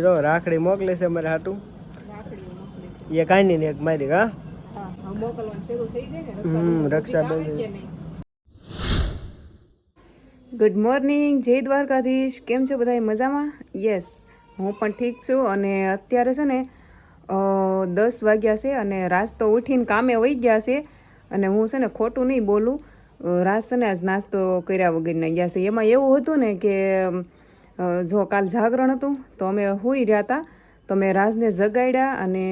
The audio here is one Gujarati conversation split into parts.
જો, રાખડી મોકલે છે અમારે હાટું. એ કાંઈ નહીં, એક મારી, હા? રક્ષાબંધન? ગુડ મોર્નિંગ જય દ્વારકાધીશ. કેમ છો બધા મજામાં? યસ હું પણ ઠીક છું અને અત્યારે છે ને દસ વાગ્યા છે અને રાસ્તો ઉઠીને કામે વહી ગયા છે અને હું છે ને ખોટું નહીં બોલું. રાસ છે ને આજ નાસ્તો કર્યા વગરના ગયા છે. એમાં એવું હતું ને કે જો કાલ જાગરણ હતું, તો અમે હોઈ રહ્યા હતા. તો મેં રાજને જગાડ્યા અને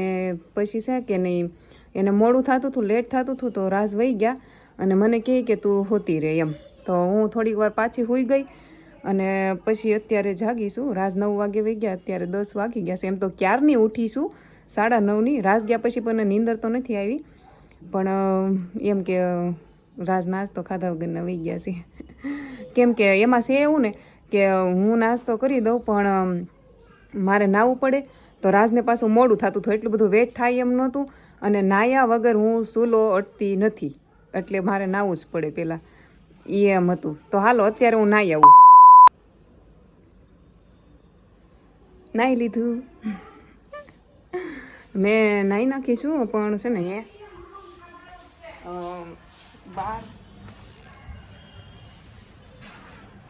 પછી છે કે નહીં, એને મોડું થતું હતું લેટ થતું હતું, તો રાજ વહી ગયા અને મને કહે કે તું હોતી રહે એમ. તો હું થોડીક વાર પાછી હોઈ ગઈ અને પછી અત્યારે જાગીશું રાજ નવ વાગે વહી ગયા, અત્યારે દસ વાગી ગયા છે. એમ તો ક્યારની ઉઠીશું? સાડા નવની. રાજ ગયા પછી પણ નીંદર તો નથી આવી. પણ એમ કે રાજ નાસ્તો ખાધા વગરના વહી ગયા છે. કેમ કે એમાં છે એવું ને કે હું નાસ્તો કરી દઉં, પણ મારે નાવું પડે, તો રાજને પાછું મોડું થતું હતું, એટલું બધું વેટ થાય એમ નહોતું, અને નાયા વગર હું સૂલો અટતી નથી, એટલે મારે નાવું જ પડે પહેલાં એ એમ હતું. તો હાલો, અત્યારે હું નાહી આવું. નાહી લીધું. મેં નાહી નાખી છું, પણ છે ને એ બાર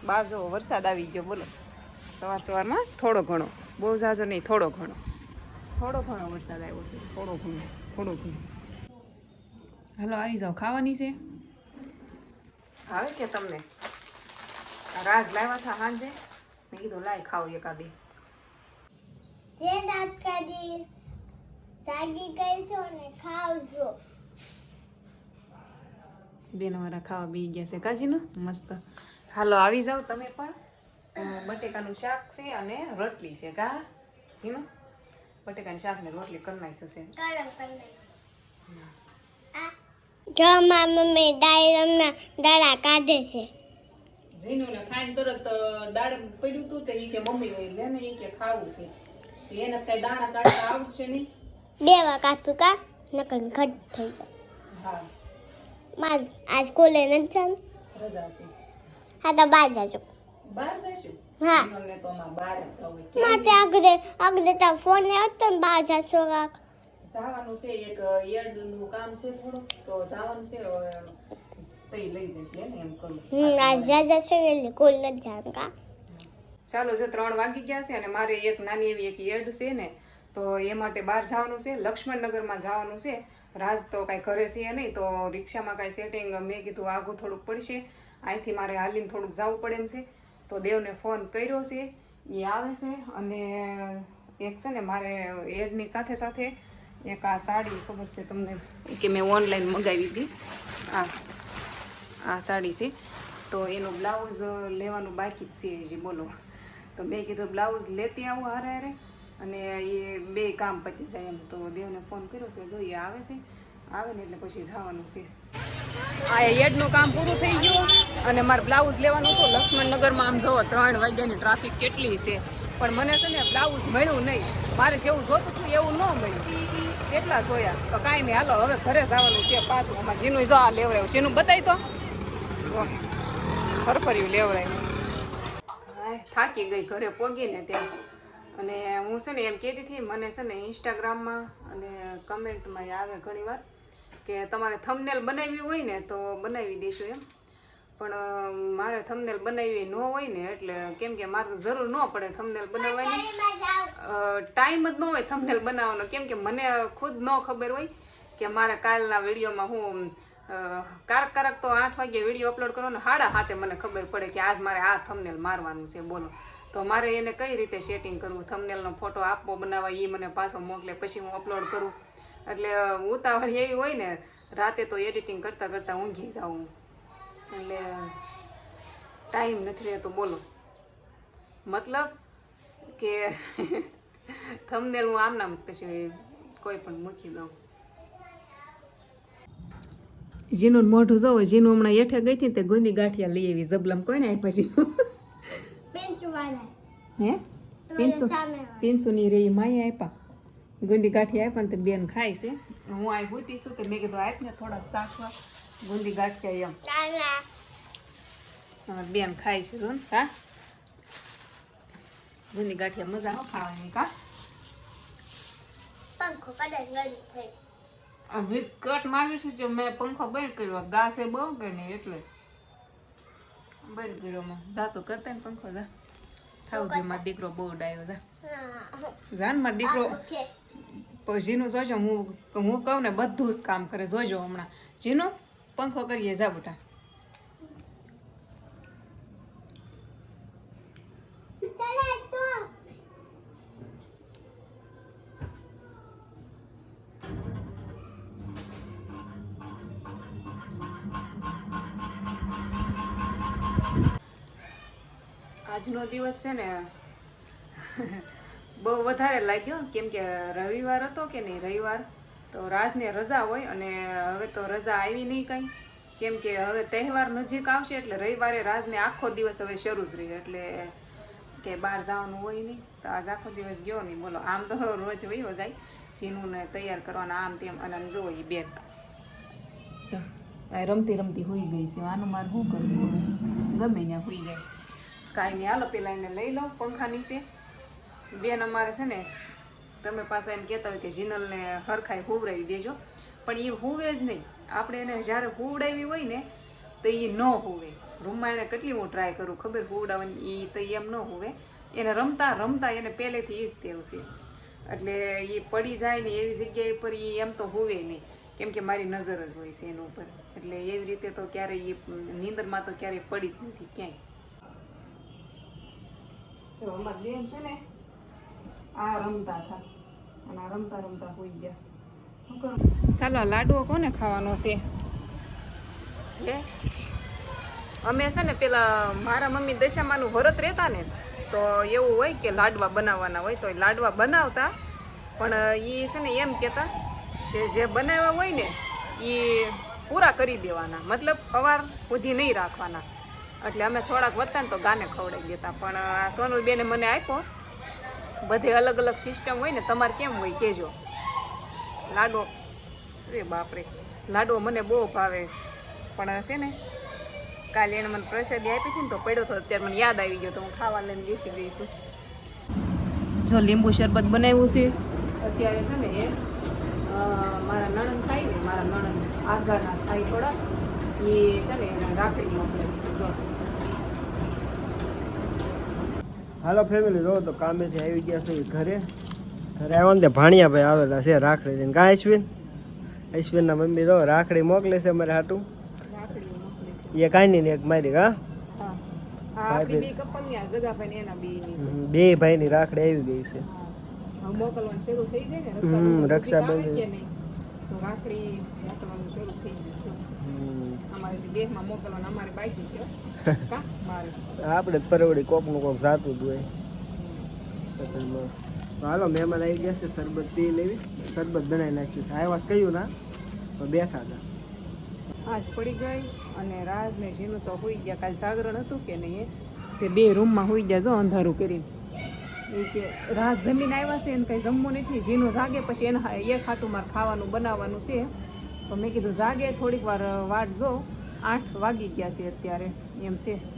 બાર જો વરસાદ આવી ગયો બોલો. સવાર સવારમાં થોડો ઘણો બહુ ઝાઝો નહીં થોડો ઘણો. થોડો ઘણો વરસાદ આવ્યો છે થોડો ઘણો થોડો ઘણો. હાલો આવી જાઓ ખાવાની છે? આવે કે તમને? આ રાજ લાવ્યા હતા સાંજે. મેં કીધું લાય ખાવ એકાદી. જે દાંત કાઢી જાગી ગઈ છો ને ખાવજો. બેન અમારા ખાવા બી ગયા છે. કાજીનું? મસ્ત. હાલો આવી જાઓ તમે પણ. બટેકાનું શાક છે અને રોટલી છે કા? જીનું? બટેકાનું શાક ને રોટલી કરી નાખ્યું છે. જો મારી મમ્મી ડાયરમના દાડા કાઢે છે. જીનું ને ખાઈને તરત દાળ પડ્યું હતું તો ઈ કે મમ્મી લે ને કે ખાવું છે. તો એને કઈ દાણા કાઢતા આવડશે નહીં. બે વાર કાપ્યું કા નકર ઘટ થઈ જાય. હા. માર આજ કોલે નથી રજા છે. હા તો બહાર હા. અમારે બહાર જ જવું છે. માતે આગળ આગળ તો ફોન આવતો ને બાર જાશો કાક. જવાનું છે એક યર્ડનું કામ છે થોડું તો જવાનું છે હવે તઈ લઈ જઈશ ને એમ કરું. હમ આજ જાજા ને એટલે સ્કૂલ નથી કા ચાલો જો ત્રણ વાગી ગયા છે અને મારે એક નાની એવી એક યર્ડ છે ને તો એ માટે બહાર જવાનું છે. લક્ષ્મણનગરમાં જવાનું છે. રાજ તો કાંઈ ઘરે છે નહીં તો રિક્ષામાં કાંઈ સેટિંગ મેં કીધું આઘું થોડુંક પડશે. અહીંથી મારે હાલીને થોડુંક જવું પડે એમ છે. તો દેવને ફોન કર્યો છે. એ આવે છે અને એક છે ને મારે એડની સાથે સાથે એક આ સાડી ખબર છે તમને કે મેં ઓનલાઈન મંગાવી હતી. આ આ સાડી છે. તો એનું બ્લાઉઝ લેવાનું બાકી જ છે હજી બોલો. તો મેં કીધું બ્લાઉઝ લેતી આવું હારે હારે અને એ બે કામ પતી જાય એમ. તો દેવને ફોન કર્યો છે જોઈએ આવે છે. આવે ને એટલે પછી જવાનું છે. આ યડનું કામ પૂરું થઈ ગયું અને મારે બ્લાઉઝ લેવાનું હતું. લક્ષ્મણનગરમાં આમ જુઓ ત્રણ વાગ્યાની ટ્રાફિક કેટલી છે. પણ મને છે ને બ્લાઉઝ મળ્યું નહીં. મારે જેવું જોતું હતું એવું ન મળ્યું. કેટલા જોયા? તો કાંઈ નહીં. હાલો હવે ઘરે જવાનું છે પાછું. અમારે જીનું જો આ લેવડાવ્યું. જીનું બતાવી તો. ફરફર્યું હાય, થાકી ગઈ ઘરે પોગીને ત્યાં. અને હું છે ને એમ કહેતી હતી મને છે ને ઇન્સ્ટાગ્રામમાં અને કમેન્ટમાં આવે ઘણી વાર કે તમારે થમનેલ બનાવવી હોય ને તો બનાવી દઈશું એમ. પણ મારે થમનેલ બનાવી ન હોય ને એટલે કેમ કે મારે જરૂર ન પડે થમનેલ બનાવવાની. ટાઈમ જ ન હોય થમનેલ બનાવવાનો. કેમ કે મને ખુદ ન ખબર હોય કે મારે કાલના વિડીયોમાં હું કારક કારક તો આઠ વાગે વીડિયો અપલોડ કરો ને સાડા હાથે મને ખબર પડે કે આજ મારે આ થમનેલ મારવાનું છે, બોલો. તો મારે એને કઈ રીતે સેટિંગ કરવું? થમનેલનો ફોટો આપવો, બનાવવા એ મને પાછો મોકલે, પછી હું અપલોડ કરું. એટલે ઉતાવળ એવી હોય ને રાતે તો એડિટિંગ કરતાં કરતાં ઊંઘી જાઉં. એટલે ટાઈમ નથી રહેતો બોલો. મતલબ કે થમનેલ હું આમ નામ પછી કોઈ પણ મૂકી દઉં. જીનું મોઢું જોવો જીનું હમણાં હેઠે ગઈ હતી તે ગુંદી ગાંઠિયા લઈ આવી જબલમ કોઈને આપ્યા જીનું હે? પિન્સુ પિન્સુની રે માએ આપ્યા. ગુંદી ગાંઠી આપ્યા ને તે બેન ખાય છે. હું આ ભૂતી છું કે મેં કીધું આપ ને થોડાક શાકવા ગુંદી ગાંઠિયા એમ. બેન ખાય છે જો હા? ગુંદી ગાંઠિયા મજા આવે ખાવાની કા પંખો થઈ. આ વીજ કટ માર્યું છે જો મેં પંખો બંધ કર્યો ગા છે બહુ નહીં એટલે. બંધ કર્યો મેં. જાતો કરતા ને પંખો જા. થાવ જે મારો દીકરો બહુ ડાયો જા. હા. મારો દીકરો. જીનું જોજો, હું હું કહું ને બધું જ કામ કરે, જોજો હમણાં. જીનું પંખો કરીએ, જા બેટા. આજનો દિવસ છે ને બહુ વધારે લાગ્યો, કેમ કે રવિવાર હતો કે નહીં રવિવાર, તો રાજને રજા હોય અને હવે તો રજા આવી નહીં કંઈ. કેમ કે હવે તહેવાર નજીક આવશે એટલે રવિવારે રાજને આખો દિવસ હવે શરૂ જ રહ્યો, એટલે કે બહાર જવાનું હોય નહીં. તો આજ આખો દિવસ ગયો નહીં, બોલો, આમ તો રોજ વયો જાય જીનુંને તૈયાર કરવાના આમ તેમ, અને જોવો એ બેન. રમતી રમતી હોઈ ગઈ છે, આનું મારે શું કરવું? ગમે ત્યાં હોઈ જાય. કાંઈ નહીં, હાલો, પેલા એને લઈ લો, પંખા નીચે. બેન અમારે છે ને, તમે પાસે એમ કહેતા હોય કે જીનલને હરખાઈ હુવડાવી દેજો. પણ એ હુવે જ નહીં. આપણે એને જ્યારે હુવડાવી હોય ને, તો એ ન હોવે. રૂમમાં એને કેટલી હું ટ્રાય કરું, ખબર? હુવડાવવાની એ તો એમ ન હોવે. એને રમતા રમતા એને પહેલેથી એ જ ટેવ છે. એટલે એ પડી જાય ને એવી જગ્યાએ પર એ એમ તો હોવે નહીં. કેમ કે મારી નજર જ હોય છે એના ઉપર. એટલે એવી રીતે તો ક્યારેય એ નીંદરમાં તો ક્યારેય પડી જ નથી ક્યાંય. જો અમારી બેન છે ને આ રમતા હતા. અને આ રમતા રમતા હોઈ ગયા. ચાલો, લાડુઓ કોને ખાવાનો છે? હે? અમે છે ને પેલા મારા મમ્મી દશામાનું વ્રત રહેતા ને, તો એવું હોય કે લાડવા બનાવવાના હોય તો લાડવા બનાવતા. પણ એ છે ને એમ કહેતા કે જે બનાવ્યા હોય ને એ પૂરા કરી દેવાના. મતલબ સવાર સુધી નહીં રાખવાના. એટલે અમે થોડાક વધતા ને તો ગાને ખવડાવી દેતા. પણ આ સોનુબેને મને આપ્યો. બધે અલગ અલગ સિસ્ટમ હોય ને, તમારે કેમ હોય કહેજો. લાડો રે બાપરે, લાડો મને બહુ ભાવે. પણ છે ને, કાલે એને મને પ્રસાદી આપી હતી ને, તો પડ્યો તો અત્યારે મને યાદ આવી ગયો તો હું ખાવા લઈને બેસી ગઈ જો લીંબુ શરબત બનાવ્યું છે, અત્યારે છે ને એ મારા નણંદ થાય ને, મારા નણંદ આગાના થાય થોડા એ છે ને રાખડી મોકલેલી છે, જો. હાલો ફેમિલી જો તો કામેથી આવી ગયા છે ઘરે. ઘરે આવ્યા ને ભાણિયા ભાઈ આવેલા છે રાખડી લઈને. કા અશ્વિન? અશ્વિનના મમ્મી જો રાખડી મોકલે છે અમારે હાટું. એ કાંઈ નહીં ને એક મારી હા? બે ભાઈ ને રાખડી આવી ગઈ છે. રક્ષાબંધન રાખડી મોકલવાનું શરૂ થઈ. અમારે દેહમાં મોકલવાનું અમારે બાકી છે. આપણે જ પરવડી કોકનું કોક જાતું જ હોય. હાલો મહેમાન આવી ગયા છે શરબત પી લેવી. શરબત બનાવી નાખ્યું છે. આવ્યા કહ્યું ના? તો બેઠા હતા. આજ પડી ગઈ અને રાજ ને જીનું તો હોઈ ગયા કાલ જાગરણ હતું કે નહીં એ? તે બે રૂમમાં હોઈ ગયા જો અંધારું કરીને. એ કે રાજ જમીન આવ્યા છે એને કંઈ જમવું નથી. જીનું જાગે પછી એના એ ખાટું મારે ખાવાનું બનાવવાનું છે. તો મેં કીધું જાગે થોડીક વાર વાટ જો. આઠ વાગી ગયા છે અત્યારે. એમ છે.